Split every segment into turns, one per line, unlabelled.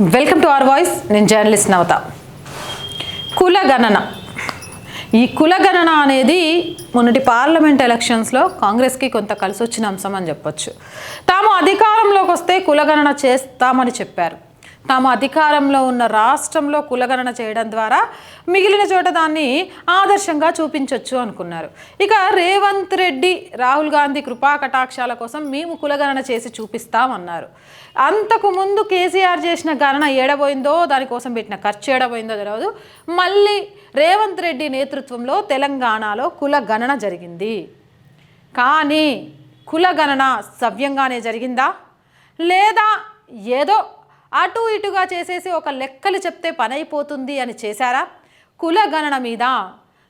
Welcome to our voice నేను journalist Navatha. కులగణన. ఈ కులగణన అనేది మొన్నటి పార్లమెంట్ ఎలక్షన్స్లో కాంగ్రెస్కి కొంత కలిసి వచ్చిన అంశం అని చెప్పొచ్చు. తాము అధికారంలోకి వస్తే కులగణన చేస్తామని చెప్పారు. తాము అధికారంలో ఉన్న రాష్ట్రంలో కులగణన చేయడం ద్వారా మిగిలిన చోట దాన్ని ఆదర్శంగా చూపించవచ్చు అనుకున్నారు. ఇక రేవంత్ రెడ్డి రాహుల్ గాంధీ కృపా కటాక్షాల కోసం మేము కులగణన చేసి చూపిస్తామన్నారు. అంతకు ముందు కేసీఆర్ చేసిన గణన ఏడబోయిందో దానికోసం పెట్టిన ఖర్చు ఏడబోయిందో తెలియదు మళ్ళీ రేవంత్ రెడ్డి నేతృత్వంలో తెలంగాణలో కులగణన జరిగింది. కానీ కులగణన సవ్యంగానే జరిగిందా? లేదా ఏదో అటు ఇటుగా చేసేసి ఒక లెక్కలు చెప్తే పనైపోతుంది అని చేశారా? కులగణన మీద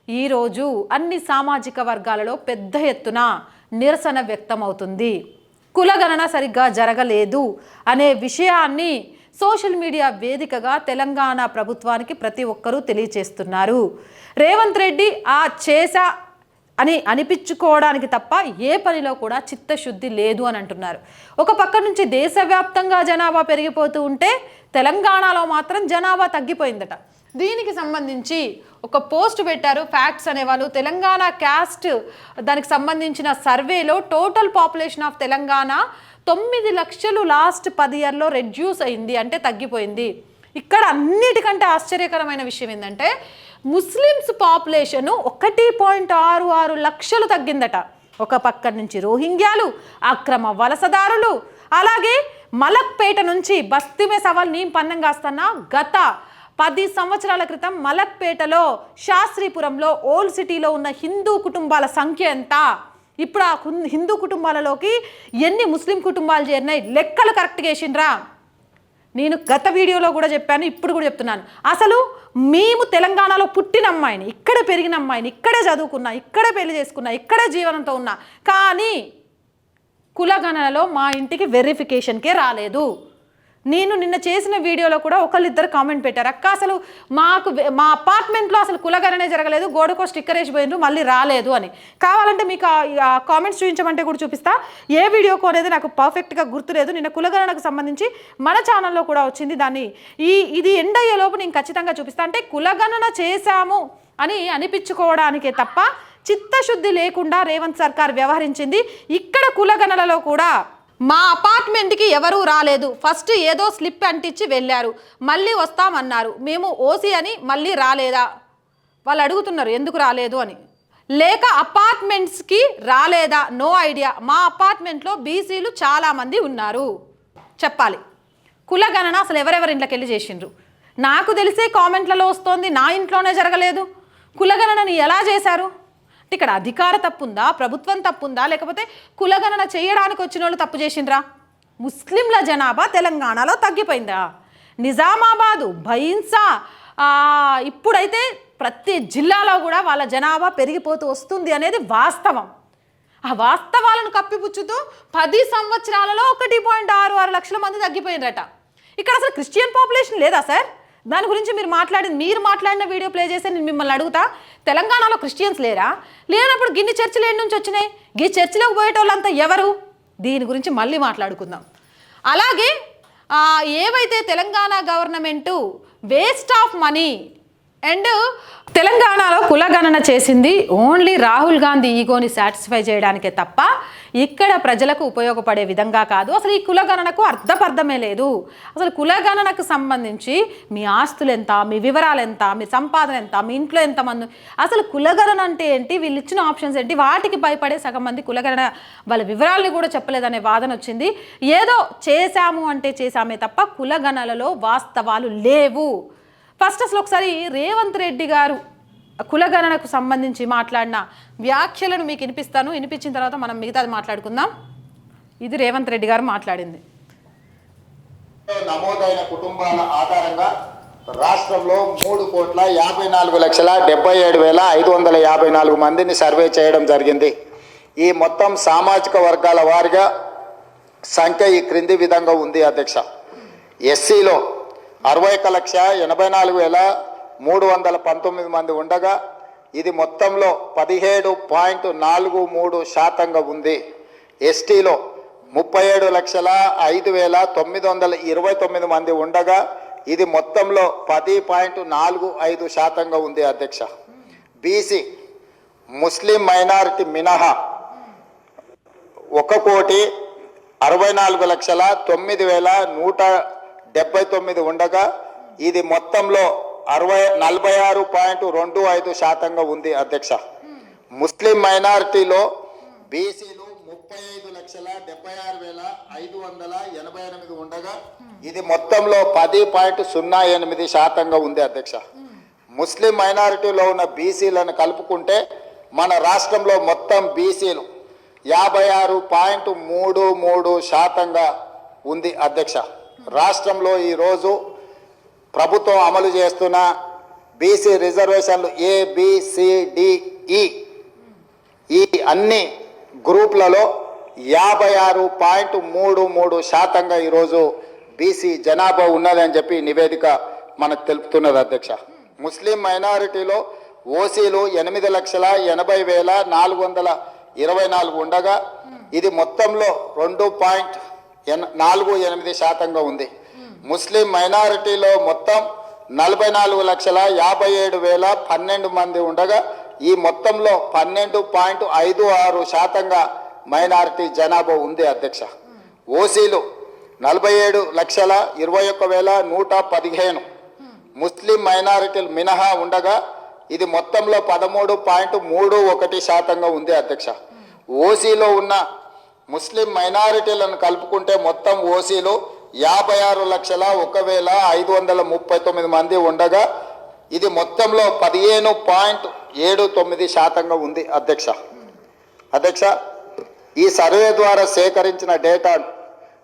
ఈరోజు అన్ని సామాజిక వర్గాలలో పెద్ద ఎత్తున నిరసన వ్యక్తమవుతుంది. కులగణన సరిగ్గా జరగలేదు అనే విషయాన్ని సోషల్ మీడియా వేదికగా తెలంగాణ ప్రభుత్వానికి ప్రతి ఒక్కరూ తెలియచేస్తున్నారు. రేవంత్ రెడ్డి ఆ చేసా అని అనిపించుకోవడానికి తప్ప ఏ పనిలో కూడా చిత్తశుద్ధి లేదు అని అంటున్నారు. ఒక పక్క నుంచి దేశవ్యాప్తంగా జనాభా పెరిగిపోతూ ఉంటే తెలంగాణలో మాత్రం జనాభా తగ్గిపోయిందట. దీనికి సంబంధించి ఒక పోస్ట్ పెట్టారు ఫ్యాక్ట్స్ అనేవాళ్ళు. తెలంగాణ క్యాస్ట్ దానికి సంబంధించిన సర్వేలో టోటల్ పాపులేషన్ ఆఫ్ తెలంగాణ తొమ్మిది లక్షలు లాస్ట్ పది ఇయర్లో రెడ్యూస్ అయింది అంటే తగ్గిపోయింది. ఇక్కడ అన్నిటికంటే ఆశ్చర్యకరమైన విషయం ఏంటంటే ముస్లిమ్స్ పాపులేషన్ ఒకటి పాయింట్ ఆరు ఆరు లక్షలు తగ్గిందట. ఒక పక్క నుంచి రోహింగ్యాలు అక్రమ వలసదారులు అలాగే మలక్పేట నుంచి బస్తిమే సవాల్ నీ పందెం కాస్తున్న గత పది సంవత్సరాల క్రితం మలక్పేటలో శాస్త్రీపురంలో ఓల్డ్ సిటీలో ఉన్న హిందూ కుటుంబాల సంఖ్య ఎంత? ఇప్పుడు ఆ హిందూ కుటుంబాలలోకి ఎన్ని ముస్లిం కుటుంబాలు చేరినాయి? లెక్కలు కరెక్ట్గా వేసిండ్రా? నేను గత వీడియోలో కూడా చెప్పాను ఇప్పుడు కూడా చెప్తున్నాను. అసలు మేము తెలంగాణలో పుట్టిన అమ్మాయిని ఇక్కడ పెరిగిన అమ్మాయిని ఇక్కడే చదువుకున్నా ఇక్కడే పెళ్ళి చేసుకున్నా ఇక్కడే జీవనంతో ఉన్నా కానీ కులగణనలో మా ఇంటికి వెరిఫికేషన్కే రాలేదు. నేను నిన్న చేసిన వీడియోలో కూడా ఒకళ్ళిద్దరు కామెంట్ పెట్టారు. అక్క అసలు మాకు మా అపార్ట్మెంట్లో అసలు కులగణనే జరగలేదు గోడకో స్టిక్కర్ వేసిపోయినరు మళ్ళీ రాలేదు అని. కావాలంటే మీకు ఆ- కామెంట్స్ చూపించమంటే కూడా చూపిస్తా. ఏ వీడియోకో అనేది నాకు పర్ఫెక్ట్గా గుర్తులేదు నిన్న కులగణనకు సంబంధించి మన ఛానల్లో కూడా వచ్చింది దాన్ని. ఈ ఇది ఎండ్ అయ్యే లోపు నేను ఖచ్చితంగా చూపిస్తా. అంటే కులగణన చేశాము అని అనిపించుకోవడానికే తప్ప చిత్తశుద్ధి లేకుండా రేవంత్ సర్కార్ వ్యవహరించింది. ఇక్కడ కులగణనలో కూడా మా అపార్ట్మెంట్కి ఎవరూ రాలేదు. ఫస్ట్ ఏదో స్లిప్ అంటించి వెళ్ళారు. మళ్ళీ వస్తామన్నారు. మేము ఓసీ అని మళ్ళీ రాలేదా? వాళ్ళు అడుగుతున్నారు ఎందుకు రాలేదు? అని. లేక అపార్ట్మెంట్స్కి రాలేదా? No idea. మా అపార్ట్మెంట్లో బీసీలు చాలామంది ఉన్నారు. చెప్పాలి. కులగణన అసలు ఎవరెవరి ఇంట్లోకి వెళ్ళి చేసిండ్రు? నాకు తెలిసే కామెంట్లలో వస్తోంది నా ఇంట్లోనే జరగలేదు. కులగణనని ఎలా చేశారు? అంటే ఇక్కడ అధికార తప్పుందా? ప్రభుత్వం తప్పుందా? లేకపోతే కులగణన చేయడానికి వచ్చిన వాళ్ళు తప్పు చేసిండ్రా? ముస్లింల జనాభా తెలంగాణలో తగ్గిపోయిందా? నిజామాబాదు భైన్సా ఇప్పుడైతే ప్రతి జిల్లాలో కూడా వాళ్ళ జనాభా పెరిగిపోతూ వస్తుంది అనేది వాస్తవం. ఆ వాస్తవాలను కప్పిపుచ్చుతూ పది సంవత్సరాలలో ఒకటి పాయింట్ ఆరు ఆరు లక్షల మంది తగ్గిపోయిందట ఇక్కడ అసలు క్రిస్టియన్ పాపులేషన్ లేదా సార్? దాని గురించి మీరు మాట్లాడింది మీరు మాట్లాడిన వీడియో ప్లే చేస్తే నేను మిమ్మల్ని అడుగుతా. తెలంగాణలో క్రిస్టియన్స్ లేరా? లేనప్పుడు గిన్ని చర్చిలు ఎన్ని నుంచి వచ్చినాయి? గీ చర్చిలోకి పోయేటోళ్ళంతా ఎవరు? దీని గురించి మళ్ళీ మాట్లాడుకుందాం. అలాగే ఏవైతే Telangana government waste of money and తెలంగాణలో కులగణన చేసింది ఓన్లీ రాహుల్ గాంధీ ఈగోని సాటిస్ఫై చేయడానికే తప్ప ఇక్కడ ప్రజలకు ఉపయోగపడే విధంగా కాదు. అసలు ఈ కులగణనకు అర్థపర్థమే లేదు. అసలు కులగణనకు సంబంధించి మీ ఆస్తులు ఎంత మీ వివరాలు ఎంత మీ సంపాదన ఎంత మీ ఇంట్లో ఎంతమంది అసలు కులగణన అంటే ఏంటి? వీళ్ళు ఇచ్చిన ఆప్షన్స్ ఏంటి? వాటికి భయపడే సగం మంది కులగణన వాళ్ళ వివరాలని కూడా చెప్పలేదనే వాదన వచ్చింది. ఏదో చేశాము అంటే చేశామే తప్ప కులగణనలో వాస్తవాలు లేవు. ఫస్ట్ అసలు ఒకసారి రేవంత్ రెడ్డి గారు కులగణనకు సంబంధించి మాట్లాడిన వ్యాఖ్యలను మీకు వినిపిస్తాను. వినిపించిన తర్వాత మనం మిగతాది మాట్లాడుకుందాం. ఇది రేవంత్ రెడ్డి గారు మాట్లాడింది.
నమోదైన కుటుంబాల ఆధారంగా రాష్ట్రంలో మూడు కోట్ల యాభై నాలుగు లక్షల డెబ్బై ఏడు వేల ఐదు వందల యాభై నాలుగు మందిని సర్వే చేయడం జరిగింది. ఈ మొత్తం సామాజిక వర్గాల వారిగా సంఖ్య ఈ క్రింది విధంగా ఉంది అధ్యక్ష. ఎస్సీలో అరవై ఒక లక్ష ఎనభై నాలుగు వేల మూడు వందల పంతొమ్మిది మంది ఉండగా ఇది మొత్తంలో పదిహేడు పాయింట్ నాలుగు మూడు శాతంగా ఉంది. ఎస్టీలో ముప్పై ఏడు లక్షల ఐదు వేల తొమ్మిది వందల ఇరవై తొమ్మిది మంది ఉండగా ఇది మొత్తంలో పది పాయింట్ నాలుగు ఐదు శాతంగా ఉంది అధ్యక్ష. బీసీ ముస్లిం మైనారిటీ మినహా ఒక కోటి అరవై నాలుగు లక్షల తొమ్మిది వేల నూట డెబ్బై తొమ్మిది ఉండగా ఇది మొత్తంలో అరవై నలభై ఆరు పాయింట్ రెండు ఐదు శాతంగా ఉంది అధ్యక్ష. ముస్లిం మైనారిటీలో బీసీలు ముప్పై ఐదు లక్షల డెబ్బై ఆరు వేల ఐదు వందల ఎనభై ఎనిమిది ఉండగా ఇది మొత్తంలో పది పాయింట్ సున్నా ఎనిమిది శాతంగా ఉంది అధ్యక్ష. ముస్లిం మైనారిటీలో ఉన్న బీసీలను కలుపుకుంటే మన రాష్ట్రంలో మొత్తం బీసీలు యాభై ఆరు పాయింట్ మూడు మూడు శాతంగా ఉంది అధ్యక్ష. రాష్ట్రంలో ఈరోజు ప్రభుత్వం అమలు చేస్తున్న బీసీ రిజర్వేషన్లు ఏ ఈ. ఈ అన్ని గ్రూప్లలో యాభై ఆరు పాయింట్ మూడు మూడు శాతంగా ఈరోజు బీసీ జనాభా ఉన్నదని చెప్పి నివేదిక మనకు తెలుపుతున్నది అధ్యక్ష. ముస్లిం మైనారిటీలో ఓసీలు ఎనిమిది లక్షల ఎనభై వేల నాలుగు వందల ఇరవై నాలుగు ఉండగా ఇది మొత్తంలో రెండు పాయింట్ నాలుగు ఎనిమిది శాతంగా ఉంది. ముస్లిం మైనారిటీలో మొత్తం నలభై నాలుగు లక్షల యాభై ఏడు వేల పన్నెండు మంది ఉండగా ఈ మొత్తంలో పన్నెండు పాయింట్ ఐదు ఆరు శాతంగా మైనారిటీ జనాభా ఉంది అధ్యక్ష. ఓసీలు నలభై ఏడు లక్షల ఇరవై ఒక్క వేల నూట పదిహేను. ముస్లిం మైనారిటీలు మినహా ఉండగా ఇది మొత్తంలో పదమూడు పాయింట్ మూడు ఒకటి శాతంగా ఉంది అధ్యక్ష. ఓసీలో ఉన్న ముస్లిం మైనారిటీలను కలుపుకుంటే మొత్తం ఓసీలు యాభై ఆరు లక్షల ఒక వేల ఐదు వందల ముప్పై తొమ్మిది మంది ఉండగా ఇది మొత్తంలో పదిహేను పాయింట్ ఏడు తొమ్మిది శాతంగా ఉంది. అధ్యక్ష అధ్యక్ష ఈ సర్వే ద్వారా సేకరించిన డేటా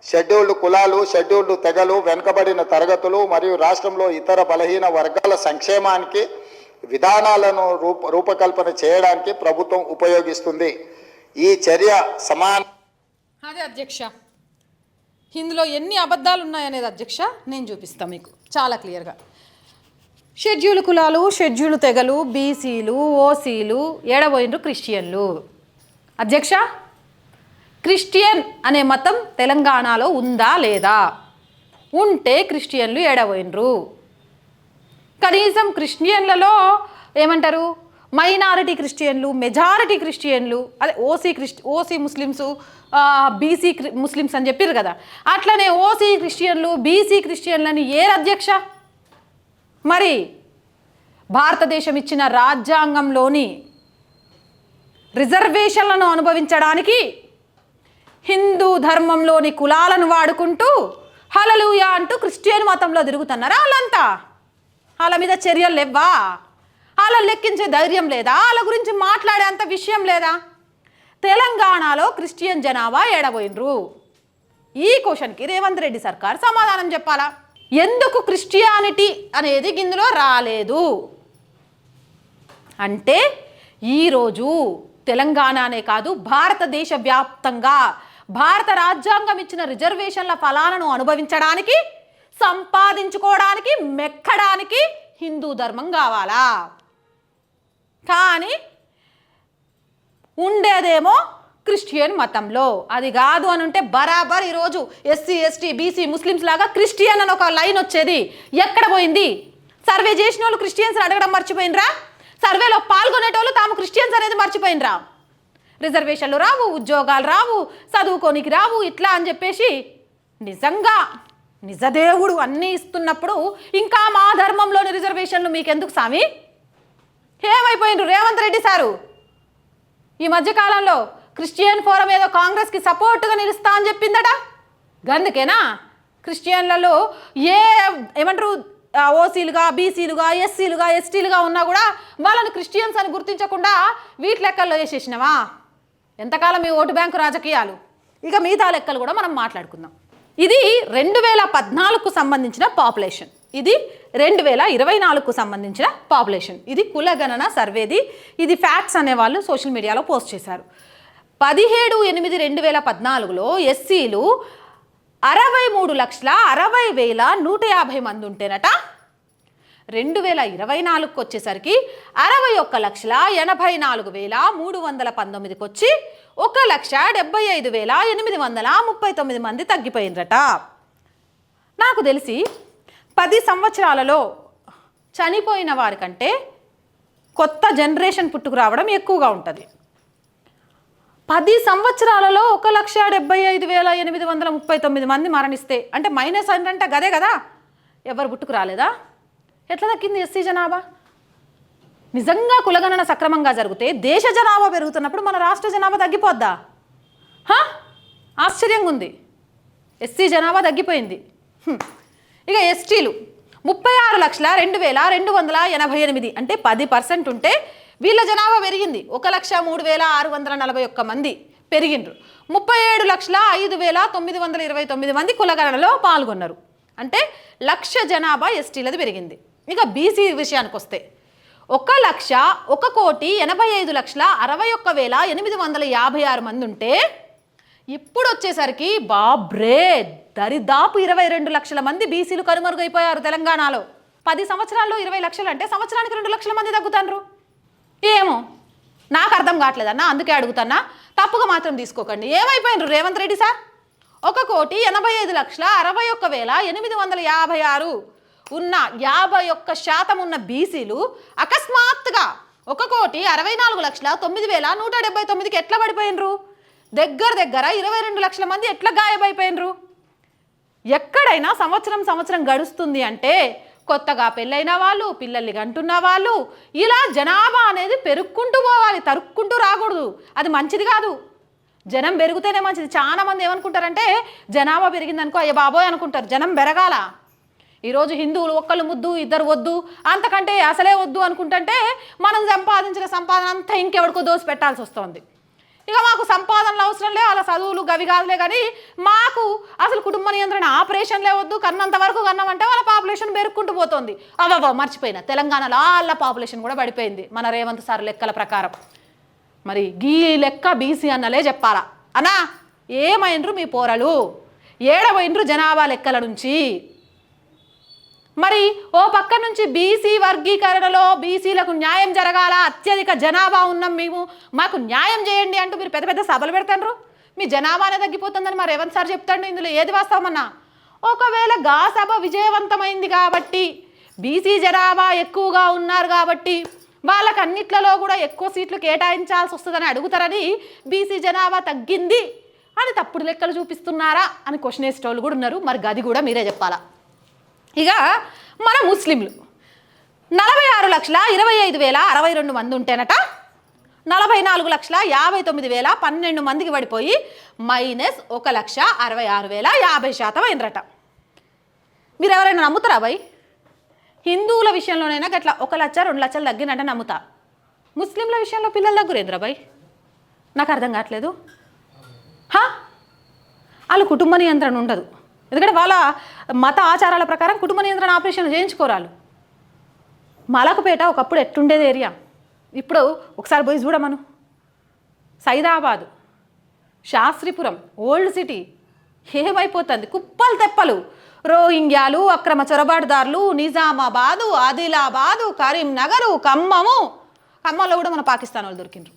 షెడ్యూల్డ్ కులాలు షెడ్యూల్డ్ తెగలు వెనుకబడిన తరగతులు మరియు రాష్ట్రంలో ఇతర బలహీన వర్గాల సంక్షేమానికి విధానాలను రూప రూపకల్పన చేయడానికి ప్రభుత్వం ఉపయోగిస్తుంది. ఈ చర్య సమాన
అదే అధ్యక్ష. ఇందులో ఎన్ని అబద్ధాలు ఉన్నాయనేది అధ్యక్ష నేను చూపిస్తాను మీకు చాలా క్లియర్గా. షెడ్యూల్ కులాలు షెడ్యూల్ తెగలు బీసీలు ఓసీలు ఏడబోయినరు క్రిస్టియన్లు. అధ్యక్ష క్రిస్టియన్ అనే మతం తెలంగాణలో ఉందా లేదా? ఉంటే క్రిస్టియన్లు ఏడబోయినరు కనీసం క్రిస్టియన్లలో ఏమంటారు? మైనారిటీ క్రిస్టియన్లు మెజారిటీ క్రిస్టియన్లు అదే ఓసీ క్రిస్టి ఓసీ ముస్లిమ్స్ బీసీ ముస్లిమ్స్ అని చెప్పారు కదా. అట్లనే ఓసీ క్రిస్టియన్లు బీసీ క్రిస్టియన్లని ఏ అధ్యక్ష? మరి భారతదేశం ఇచ్చిన రాజ్యాంగంలోని రిజర్వేషన్లను అనుభవించడానికి హిందూ ధర్మంలోని కులాలను వాడుకుంటూ హలలుయా అంటూ క్రిస్టియన్ మతంలో తిరుగుతున్నారా వాళ్ళంతా? వాళ్ళ మీద చర్యలు లేవా వాళ్ళ లెక్కించే ధైర్యం లేదా? వాళ్ళ గురించి మాట్లాడే అంత విషయం లేదా? తెలంగాణలో క్రిస్టియన్ జనాభా ఏడబోయినరు ఈ క్వశ్చన్కి రేవంత్ రెడ్డి సర్కార్ సమాధానం చెప్పాలా? ఎందుకు క్రిస్టియానిటీ అనేది ఇందులో రాలేదు? అంటే ఈరోజు తెలంగాణనే కాదు భారతదేశ వ్యాప్తంగా భారత రాజ్యాంగం ఇచ్చిన రిజర్వేషన్ల ఫలాలను అనుభవించడానికి సంపాదించుకోవడానికి మెక్కడానికి హిందూ ధర్మం కావాలా? కానీ ఉండేదేమో క్రిస్టియన్ మతంలో. అది కాదు అని ఉంటే బరాబర్ ఈరోజు ఎస్సీ ఎస్టీ బీసీ ముస్లిమ్స్ లాగా క్రిస్టియన్ అని ఒక లైన్ వచ్చేది. ఎక్కడ పోయింది? సర్వే చేసిన వాళ్ళు క్రిస్టియన్స్ అడగడం మర్చిపోయినరా? సర్వేలో పాల్గొనేటోళ్ళు తాము క్రిస్టియన్స్ అనేది మర్చిపోయినరా? రిజర్వేషన్లు రావు ఉద్యోగాలు రావు చదువుకోనికి రావు ఇట్లా అని చెప్పేసి నిజంగా నిజదేవుడు అన్నీ ఇస్తున్నప్పుడు ఇంకా మా ధర్మంలోని రిజర్వేషన్లు మీకెందుకు స్వామి ఏమైపోయినరు రేవంత్ రెడ్డి సారు. ఈ మధ్యకాలంలో క్రిస్టియన్ ఫోరం ఏదో కాంగ్రెస్కి సపోర్ట్గా నిలుస్తా అని చెప్పిందట. గందుకేనా? క్రిస్టియన్లలో ఏ ఏమంటారు? ఓసీలుగా బీసీలుగా ఎస్సీలుగా ఎస్టీలుగా ఉన్నా కూడా వాళ్ళని క్రిస్టియన్స్ అని గుర్తించకుండా వీటి లెక్కల్లో వేసేసినవా? ఎంతకాలం మీ ఓటు బ్యాంకు రాజకీయాలు? ఇక మిగతా లెక్కలు కూడా మనం మాట్లాడుకుందాం. ఇది రెండు వేల పద్నాలుగుకు సంబంధించిన పాపులేషన్. ఇది రెండు వేల ఇరవై నాలుగుకు సంబంధించిన పాపులేషన్. ఇది కులగణన సర్వేది. ఇది ఫ్యాక్ట్స్ అనేవాళ్ళు సోషల్ మీడియాలో పోస్ట్ చేశారు. పదిహేడు ఎనిమిది రెండు వేల పద్నాలుగులో ఎస్సీలు అరవై మూడు లక్షల అరవై వేల నూట యాభై మంది ఉంటేనట రెండు వేల ఇరవై నాలుగుకి వచ్చేసరికి అరవై ఒక్క లక్షల ఎనభై నాలుగు వేల మూడు వందల పంతొమ్మిదికి వచ్చి ఒక లక్ష డెబ్బై ఐదు వేల ఎనిమిది వందల ముప్పై తొమ్మిది మంది తగ్గిపోయిందట నాకు తెలిసి పది సంవత్సరాలలో చనిపోయిన వారికంటే కొత్త జనరేషన్ పుట్టుకు రావడం ఎక్కువగా ఉంటుంది. పది సంవత్సరాలలో ఒక లక్ష డెబ్బై ఐదు వేల ఎనిమిది వందల ముప్పై తొమ్మిది మంది మరణిస్తే అంటే మైనస్ అంటే గదే కదా ఎవరు పుట్టుకు రాలేదా? ఎట్లా దక్కింది ఎస్సీ జనాభా? నిజంగా కులగణన సక్రమంగా జరిగితే దేశ జనాభా పెరుగుతున్నప్పుడు మన రాష్ట్ర జనాభా తగ్గిపోద్దా? ఆశ్చర్యంగా ఉంది ఎస్సీ జనాభా తగ్గిపోయింది. ఇక ఎస్టీలు ముప్పై ఆరు లక్షల రెండు వేల రెండు వందల ఎనభై ఎనిమిది అంటే పది పర్సెంట్ ఉంటే వీళ్ళ జనాభా పెరిగింది. ఒక లక్ష మూడు వేల ఆరు వందల నలభై ఒక్క మంది పెరిగిండ్రు. ముప్పై ఏడు లక్షల ఐదు వేల తొమ్మిది వందల ఇరవై తొమ్మిది మంది కులగణనలో పాల్గొన్నారు. అంటే లక్ష జనాభా ఎస్టీలది పెరిగింది. ఇక బీసీ విషయానికి వస్తే ఒక లక్ష ఒక కోటి ఎనభై ఐదు లక్షల అరవై ఒక్క వేల ఎనిమిది వందల యాభై ఆరు మంది ఉంటే ఇప్పుడు వచ్చేసరికి బాబ్రే! దరిదాపు ఇరవై రెండు లక్షల మంది బీసీలు కనుమరుగైపోయారు తెలంగాణలో. పది సంవత్సరాల్లో ఇరవై లక్షలు అంటే సంవత్సరానికి రెండు లక్షల మంది తగ్గుతాన్రు. ఏమో నాకు అర్థం కావట్లేదన్నా అందుకే అడుగుతానా తప్పుగా మాత్రం తీసుకోకండి. ఏమైపోయినరు రేవంత్ రెడ్డి సార్? ఒక కోటి ఎనభై ఐదు లక్షల అరవై ఒక్క వేల ఎనిమిది వందల యాభై ఆరు ఉన్న యాభై ఒక్క శాతం ఉన్న బీసీలు అకస్మాత్తుగా ఒక కోటి అరవై నాలుగు లక్షల తొమ్మిది వేల నూట డెబ్బై తొమ్మిదికి ఎట్లా పడిపోయినరు? దగ్గర దగ్గర ఇరవై రెండు లక్షల మంది ఎట్లా గాయమైపోయినరు ఎక్కడైనా సంవత్సరం సంవత్సరం గడుస్తుంది అంటే కొత్తగా పెళ్ళైన వాళ్ళు పిల్లల్ని కంటున్న వాళ్ళు ఇలా జనాభా అనేది పెరుక్కుంటూ పోవాలి తరుక్కుంటూ రాకూడదు. అది మంచిది కాదు. జనం పెరిగితేనే మంచిది. చాలా మంది ఏమనుకుంటారంటే జనాభా పెరిగిందనుకో అయ్య బాబోయ్ అనుకుంటారు. జనం పెరగాల. ఈరోజు హిందువులు ఒక్కళ్ళు ముద్దు ఇద్దరు వద్దు అంతకంటే అసలే వద్దు అనుకుంటుంటే మనం సంపాదించిన సంపాదన అంతా ఇంకెవడికో దోసి పెట్టాల్సి వస్తుంది. ఇక మాకు సంపాదనలు అవసరం లే అలా చదువులు గవి కాదులే కానీ మాకు అసలు కుటుంబ నియంత్రణ ఆపరేషన్లే వద్దు కన్నంత వరకు కన్నామంటే వాళ్ళ పాపులేషన్ పెరుక్కుంటూ పోతుంది. అవవ మర్చిపోయిన. తెలంగాణలో వాళ్ళ పాపులేషన్ కూడా పడిపోయింది. మన రేవంత్ సార్ లెక్కల ప్రకారం. మరి గీ లెక్క బీసీ అన్నలే చెప్పాలా? అన్నా ఏమైండ్రు మీ పోరలు? ఏడవైండ్రు జనాభా లెక్కల నుంచి? మరి ఓ పక్క నుంచి బీసీ వర్గీకరణలో బీసీలకు న్యాయం జరగాల అత్యధిక జనాభా ఉన్నాం మేము మాకు న్యాయం చేయండి అంటూ మీరు పెద్ద పెద్ద సభలు పెడతాండ్రు? మీ జనాభానే తగ్గిపోతుందని మరి రేవంత్ సార్ చెప్తాడు ఇందులో ఏది వాస్తవమన్నా? ఒకవేళ గా సభ విజయవంతమైంది కాబట్టి బీసీ జనాభా ఎక్కువగా ఉన్నారు కాబట్టి వాళ్ళకి అన్నిట్లలో కూడా ఎక్కువ సీట్లు కేటాయించాల్సి వస్తుందని అడుగుతారని బీసీ జనాభా తగ్గింది అని తప్పుడు లెక్కలు చూపిస్తున్నారా అని క్వశ్చన్ వేసేటోళ్ళు కూడా ఉన్నారు. మరి గది కూడా మీరే చెప్పాలా? ఇక మన ముస్లింలు. నలభై ఆరు లక్షల ఇరవై ఐదు వేల అరవై రెండు మంది ఉంటేనట నలభై నాలుగు లక్షల యాభై తొమ్మిది వేల పన్నెండు మందికి పడిపోయి మైనస్ ఒక లక్ష అరవై ఆరు వేల యాభై శాతం అయిందట. మీరు ఎవరైనా నమ్ముతారా భయ్ హిందువుల విషయంలోనైనా గట్లా ఒక లక్ష రెండు లక్షలు తగ్గినట్టే నమ్ముతా. ముస్లింల విషయంలో పిల్లల దగ్గరేంద్రా భయ్ నాకు అర్థం కావట్లేదు. హా? వాళ్ళు కుటుంబ నియంత్రణ ఉండదు. ఎందుకంటే వాళ్ళ మత ఆచారాల ప్రకారం కుటుంబ నియంత్రణ ఆపరేషన్ చేయించుకోరాలు మలకపేట ఒకప్పుడు ఎట్టుండేది ఏరియా? ఇప్పుడు ఒకసారి పోయి చూడమను. సైదాబాదు శాస్త్రిపురం ఓల్డ్ సిటీ ఏమైపోతుంది? కుప్పలు తెప్పలు. రోహింగ్యాలు అక్రమ చొరబాటుదారులు నిజామాబాదు ఆదిలాబాదు కరీంనగరు ఖమ్మము. ఖమ్మంలో కూడా మన పాకిస్తాన్ వాళ్ళు దొరికిండ్రు.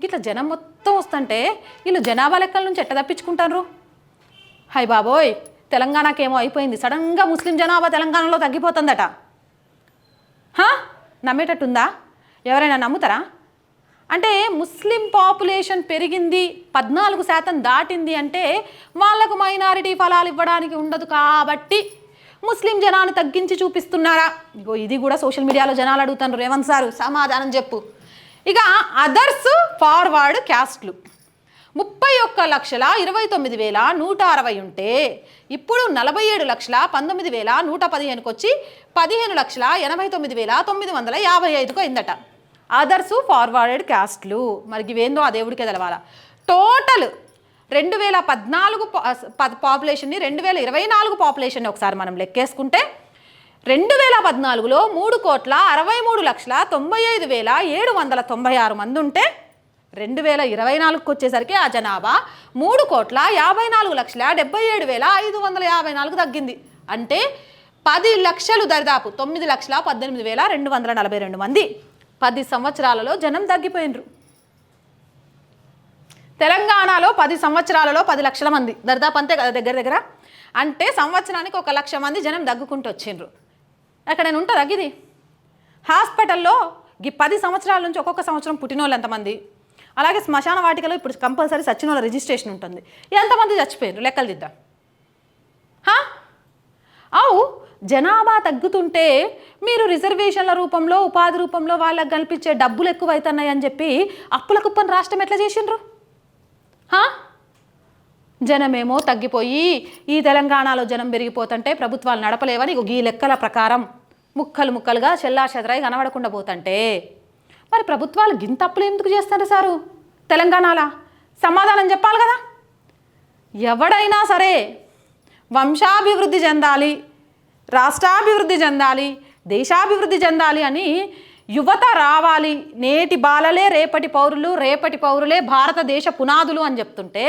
ఇట్లా జనం మొత్తం వస్తుంటే వీళ్ళు జనాభా లెక్కల నుంచి ఎట్ట తప్పించుకుంటారు హై బాబోయ్! తెలంగాణకేమో అయిపోయింది. సడన్గా ముస్లిం జనాభా తెలంగాణలో తగ్గిపోతుందట. నమ్మేటట్టుందా? ఎవరైనా నమ్ముతారా? అంటే ముస్లిం పాపులేషన్ పెరిగింది పద్నాలుగు శాతం దాటింది అంటే వాళ్ళకు మైనారిటీ ఫలాలు ఇవ్వడానికి ఉండదు కాబట్టి ముస్లిం జనాన్ని తగ్గించి చూపిస్తున్నారా? ఇగో ఇది కూడా సోషల్ మీడియాలో జనాలు అడుగుతున్నారు. రేవంత్ సారు సమాధానం చెప్పు. ఇక అదర్స్ ఫార్వర్డ్ క్యాస్ట్లు. ముప్పై ఒక్క లక్షల ఇరవై తొమ్మిది వేల నూట అరవై ఉంటే ఇప్పుడు నలభై ఏడు లక్షల పంతొమ్మిది వేల నూట పదిహేనుకి వచ్చి పదిహేను లక్షల ఎనభై తొమ్మిది వేల తొమ్మిది వందల యాభై ఐదుకు అయిందట. అదర్సు ఫార్వర్డెడ్ క్యాస్ట్లు మరి ఇవేందో ఆ దేవుడికే తెలవాల. టోటల్ రెండు వేల పద్నాలుగు పాపులేషన్ని రెండు వేల ఇరవై నాలుగు పాపులేషన్ని ఒకసారి మనం లెక్కేసుకుంటే రెండు వేల పద్నాలుగులో మూడు కోట్ల అరవై మూడు లక్షల తొంభై ఐదు వేల ఏడు వందల తొంభై ఆరు మంది ఉంటే రెండు వేల ఇరవై నాలుగుకి వచ్చేసరికి ఆ జనాభా మూడు కోట్ల యాభై నాలుగు లక్షల డెబ్బై ఏడు వేల ఐదు వందల యాభై నాలుగు తగ్గింది. అంటే పది లక్షలు దరిదాపు తొమ్మిది లక్షల పద్దెనిమిది వేల రెండు వందల నలభై రెండు మంది. పది సంవత్సరాలలో జనం తగ్గిపోయినరు. తెలంగాణలో పది సంవత్సరాలలో పది లక్షల మంది. దరిదాపు అంతే కదా దగ్గర దగ్గర? అంటే సంవత్సరానికి ఒక లక్ష మంది జనం తగ్గుకుంటూ వచ్చిండ్రు. ఎక్కడైనా ఉంటుందా ఇది హాస్పిటల్లో ఈ పది సంవత్సరాల నుంచి ఒక్కొక్క సంవత్సరం పుట్టినోళ్ళు ఎంతమంది? అలాగే శ్మశాన వాటికలో ఇప్పుడు కంపల్సరీ సచిన వాళ్ళ రిజిస్ట్రేషన్ ఉంటుంది ఎంతమంది చచ్చిపోయారు లెక్కలు దిద్దాం హా? అవు జనాభా తగ్గుతుంటే మీరు రిజర్వేషన్ల రూపంలో ఉపాధి రూపంలో వాళ్ళకి కల్పించే డబ్బులు ఎక్కువైతున్నాయి అని చెప్పి అప్పుల కుప్పని రాష్ట్రం ఎట్లా చేసిండ్రు హా? జనమేమో తగ్గిపోయి ఈ తెలంగాణలో జనం పెరిగిపోతుంటే ప్రభుత్వాలు నడపలేవని ఈ లెక్కల ప్రకారం ముక్కలు ముక్కలుగా చెల్లా చెదరాయి కనబడకుండా పోతుంటే మరి ప్రభుత్వాలు గింత అప్పులు ఎందుకు చేస్తారు సారు? తెలంగాణలా? సమాధానం చెప్పాలి కదా. ఎవడైనా సరే వంశాభివృద్ధి చెందాలి రాష్ట్రాభివృద్ధి చెందాలి దేశాభివృద్ధి చెందాలి అని యువత రావాలి. నేటి బాలలే రేపటి పౌరులు రేపటి పౌరులే భారతదేశ పునాదులు అని చెప్తుంటే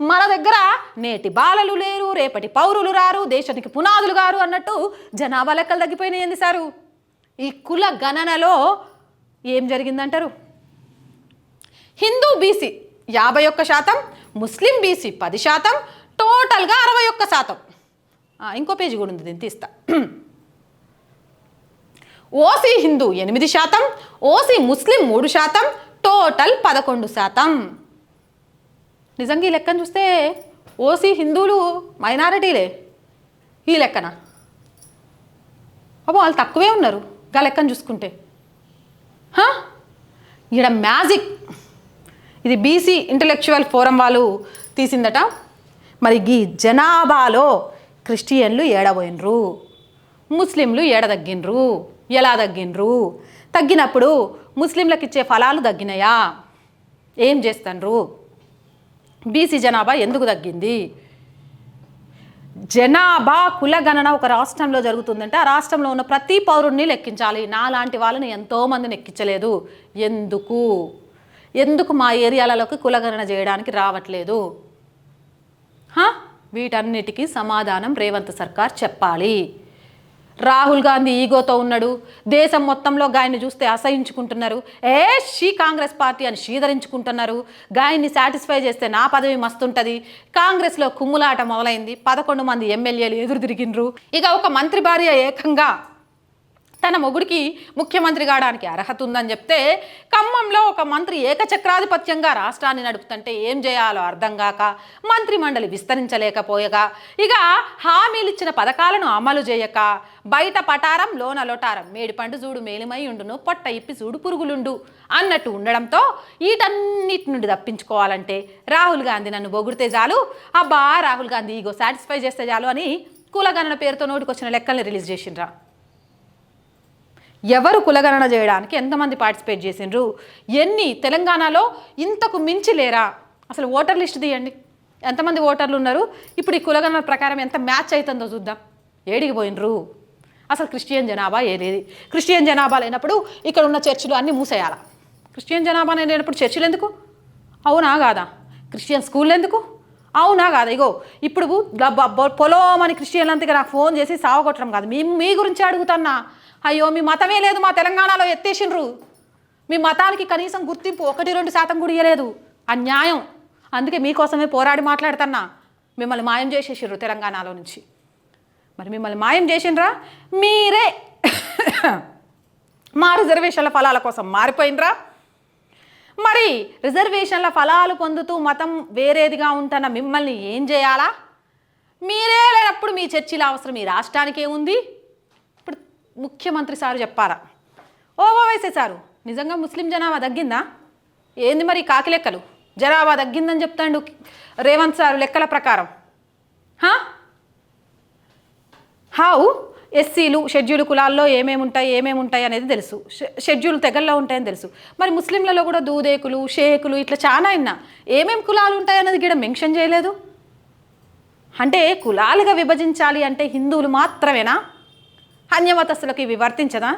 మన దగ్గర నేటి బాలలు లేరు రేపటి పౌరులు రారు దేశానికి పునాదులు గారు అన్నట్టు జనాభా లెక్కలు తగ్గిపోయినాయి ఏంది సారు. ఈ కుల గణనలో ఏం జరిగిందంటారు? హిందూ బీసీ యాభై ఒక్క శాతం ముస్లిం బీసీ పది శాతం టోటల్గా అరవై ఒక్క శాతం. ఇంకో పేజీ కూడా ఉంది దీన్ని తీస్తా. ఓసీ హిందూ ఎనిమిది శాతం ఓసీ ముస్లిం మూడు శాతం టోటల్ పదకొండు శాతం. నిజంగా ఈ లెక్కను చూస్తే ఓసీ హిందువులు మైనారిటీలే. ఈ లెక్కన. అబ్బో వాళ్ళు తక్కువే ఉన్నారు గా లెక్కను చూసుకుంటే. ఈడ మ్యాజిక్. ఇది బీసీ ఇంటలెక్చువల్ ఫోరం వాళ్ళు తీసిందట. మరి ఈ జనాభాలో క్రిస్టియన్లు ఏడబోయినరు. ముస్లింలు ఏడ తగ్గినరు ఎలా తగ్గినరు తగ్గినప్పుడు ముస్లింలకు ఇచ్చే ఫలాలు తగ్గినాయా ఏం చేస్తాన్రు? బీసీ జనాభా ఎందుకు తగ్గింది జనాభా కులగణన ఒక రాష్ట్రంలో జరుగుతుందంటే ఆ రాష్ట్రంలో ఉన్న ప్రతి పౌరుడిని లెక్కించాలి. నాలాంటి వాళ్ళని ఎంతోమందిని ఎక్కించలేదు ఎందుకు? ఎందుకు మా ఏరియాలలోకి కులగణన చేయడానికి రావట్లేదు? వీటన్నిటికీ సమాధానం రేవంత్ సర్కార్ చెప్పాలి. రాహుల్ గాంధీ ఈగోతో ఉన్నాడు. దేశం మొత్తంలో గాయన్ని చూస్తే అసహించుకుంటున్నారు. ఏ షీ కాంగ్రెస్ పార్టీ అని షీదరించుకుంటున్నారు. గాయన్ని సాటిస్ఫై చేస్తే నా పదవి మస్తుంటుంది. కాంగ్రెస్లో కుమ్ములాట మొదలైంది. పదకొండు మంది ఎమ్మెల్యేలు ఎదురు తిరిగినరు ఇక ఒక మంత్రి భార్య ఏకంగా తన మొగుడికి ముఖ్యమంత్రి కావడానికి అర్హత ఉందని చెప్తే ఖమ్మంలో ఒక మంత్రి ఏకచక్రాధిపత్యంగా రాష్ట్రాన్ని నడుపుతుంటే ఏం చేయాలో అర్థం కాక మంత్రి మండలి విస్తరించలేకపోయగా. ఇక హామీలిచ్చిన పథకాలను అమలు చేయక బయట పటారం లోన లొటారం మేడిపండు చూడు మేలిమై ఉండును పొట్ట ఇప్పి చూడు పురుగులుండు అన్నట్టు ఉండడంతో వీటన్నిటి నుండి తప్పించుకోవాలంటే రాహుల్ గాంధీ నన్ను బొగుడితే చాలు. అబ్బా రాహుల్ గాంధీ ఈగో సాటిస్ఫై చేస్తే చాలు అని కులగణన పేరుతో నోటికొచ్చిన లెక్కల్ని రిలీజ్ చేసిండ్రా. ఎవరు కులగణన చేయడానికి ఎంతమంది పార్టిసిపేట్ చేసిండ్రు? ఎన్ని? తెలంగాణలో ఇంతకు మించి లేరా? అసలు ఓటర్ లిస్ట్ తీయండి. ఎంతమంది ఓటర్లు ఉన్నారు? ఇప్పుడు ఈ కులగణన ప్రకారం ఎంత మ్యాచ్ అవుతుందో చూద్దాం. ఏడికి పోయినరు అసలు క్రిస్టియన్ జనాభా ఏది? క్రిస్టియన్ జనాభా లేనప్పుడు ఇక్కడ ఉన్న చర్చిలు అన్నీ మూసేయాలా? క్రిస్టియన్ జనాభా లేనప్పుడు చర్చిలు ఎందుకు? అవునా కాదా? క్రిస్టియన్ స్కూల్ ఎందుకు? అవునా కాదా? ఇగో ఇప్పుడు పొలం అని పొలోమని క్రిస్టియన్లు నాకు ఫోన్ చేసి సావగొట్టడం కాదు. మీ మీ గురించి అడుగుతున్నా. అయ్యో మీ మతమే లేదు మా తెలంగాణలో ఎత్తేసిండ్రు. మీ మతానికి కనీసం గుర్తింపు ఒకటి రెండు శాతం కూడా ఇవ్వలేదు అన్యాయం. అందుకే మీకోసమే పోరాడి మాట్లాడుతున్నా. మిమ్మల్ని మాయం చేసేసారు తెలంగాణలో నుంచి. మరి మిమ్మల్ని మాయం చేసిండ్రా? మీరే. మా రిజర్వేషన్ల ఫలాల కోసం మారిపోయినరా మరి రిజర్వేషన్ల ఫలాలు పొందుతూ మతం వేరేదిగా ఉంటున్న మిమ్మల్ని ఏం చేయాలా? మీరే లేనప్పుడు మీ చర్చిల అవసరం ఈ రాష్ట్రానికే ఉంది. ముఖ్యమంత్రి సారు చెప్పారా ఓవైసీ సారు నిజంగా ముస్లిం జనాభా తగ్గిందా? ఏంది మరి కాకి లెక్కలు జనాభా తగ్గిందని చెప్తాడు రేవంత్ సారు లెక్కల ప్రకారం. హావు ఎస్సీలు షెడ్యూల్ కులాల్లో ఏమేమి ఉంటాయి ఏమేమి ఉంటాయి అనేది తెలుసు. షెడ్యూల్ తెగల్లో ఉంటాయని తెలుసు. మరి ముస్లింలలో కూడా దూదేకులు షేకులు ఇట్లా చాలా అయినా ఏమేమి కులాలు ఉంటాయి అనేది గీడ మెన్షన్ చేయలేదు? అంటే కులాలుగా విభజించాలి అంటే హిందువులు మాత్రమేనా? అన్యమతస్తులకు ఇవి వర్తించదా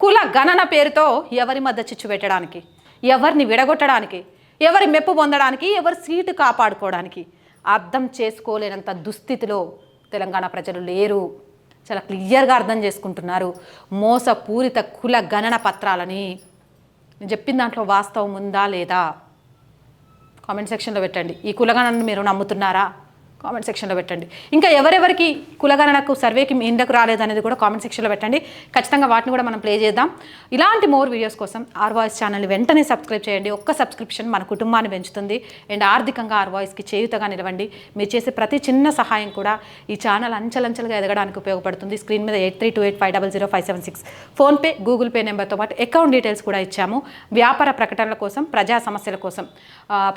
కుల గణన పేరుతో ఎవరి మధ్య చిచ్చు పెట్టడానికి? ఎవరిని విడగొట్టడానికి? ఎవరి మెప్పు పొందడానికి? ఎవరి సీటు కాపాడుకోవడానికి? అర్థం చేసుకోలేనంత దుస్థితిలో తెలంగాణ ప్రజలు లేరు. చాలా క్లియర్గా అర్థం చేసుకుంటున్నారు. మోసపూరిత కుల గణన పత్రాలని. నేను చెప్పిన దాంట్లో వాస్తవం ఉందా లేదా? కామెంట్ సెక్షన్లో పెట్టండి. ఈ కులగణను మీరు నమ్ముతున్నారా? కామెంట్ సెక్షన్లో పెట్టండి. ఇంకా ఎవరెవరికి కులగణనకు సర్వేకి ఎందుకు రాలేదనేది కూడా కామెంట్ సెక్షన్లో పెట్టండి. ఖచ్చితంగా వాటిని కూడా మనం ప్లే చేద్దాం. ఇలాంటి మోర్ వీడియోస్ కోసం ఆర్ వాయిస్ ఛానల్ని వెంటనే సబ్స్క్రైబ్ చేయండి. ఒక్క సబ్స్క్రిప్షన్ మన కుటుంబాన్ని పెంచుతుంది. అండ్ ఆర్థికంగా ఆర్ వాయిస్కి చేయుతగా నిలవండి. మీరు చేసే ప్రతి చిన్న సహాయం కూడా ఈ ఛానల్ అంచలంచలుగా ఎదగడానికి ఉపయోగపడుతుంది. స్క్రీన్ మీద eight three two eight five double zero five seven six PhonePe Google Pay నెంబర్తో పాటు అకౌంట్ డీటెయిల్స్ కూడా ఇచ్చాము. వ్యాపార ప్రకటనల కోసం ప్రజా సమస్యల కోసం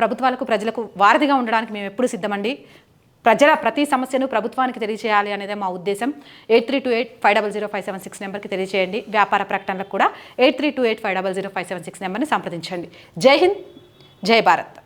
ప్రభుత్వాలకు ప్రజలకు వారధిగా ఉండడానికి మేము ఎప్పుడు సిద్ధమండి. ప్రజల ప్రతి సమస్యను ప్రభుత్వానికి తెలియజేయాలి అనేదే మా ఉద్దేశం. Eight three two eight five double zero five seven six నెంబర్కి తెలియజేయండి. వ్యాపార ప్రకటనలకు కూడా eight three two eight five double zero five seven six నెంబర్ని సంప్రదించండి. జై హింద్ జై భారత్.